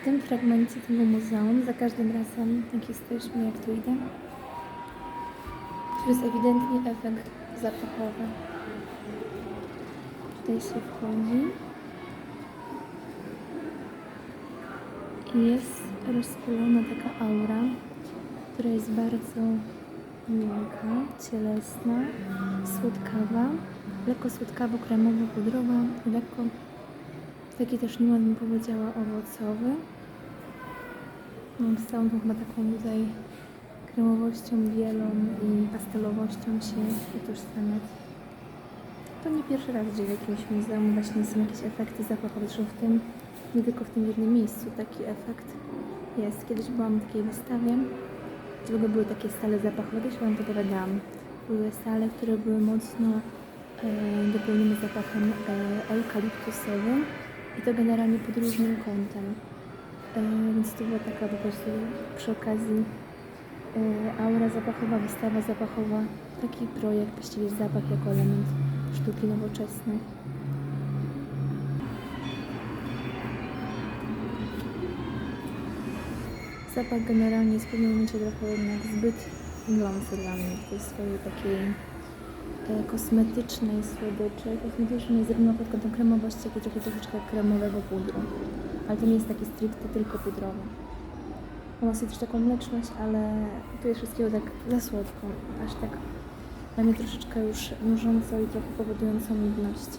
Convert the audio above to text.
w tym fragmencie tego muzeum, za każdym razem, jak jesteśmy, jak tu idę, to jest ewidentnie efekt zapachowy. Tutaj się wchodzi. I jest rozpylona taka aura, która jest bardzo miękka, cielesna, słodkawa, lekko słodkawo-kremowo-pudrowa lekko taki też bym powiedziała owocowy. Całą tą chyba taką tutaj kremowością bielą i pastelowością się utożsamiać. To nie pierwszy raz, gdzie w jakimś muzeum właśnie są jakieś efekty zapachowe, w tym, nie tylko w tym jednym miejscu taki efekt jest. Kiedyś byłam na takiej wystawie, dlatego były takie sale zapachowe, też Wam opowiadałam. Były sale, które były mocno e, dopełnione zapachem e, eukaliptusowym i to generalnie pod różnym kątem. E, więc to była taka po prostu przy okazji e, aura zapachowa, wystawa zapachowa, taki projekt, właściwie zapach jako element sztuki nowoczesnej. Zapach generalnie jest w pewnym momencie trochę jednak zbyt mylący dla mnie w tej swojej takiej kosmetycznej słodyczy. Kosmetycznej zarówno pod kątem kremowości, jak i trochę troszeczkę kremowego pudru. Ale to nie jest takie stricte tylko pudrowe. Ona sobie też taką mleczność, ale tu jest wszystkiego tak za słodko. Aż tak dla mnie troszeczkę już nużąco i trochę powodującą nudność.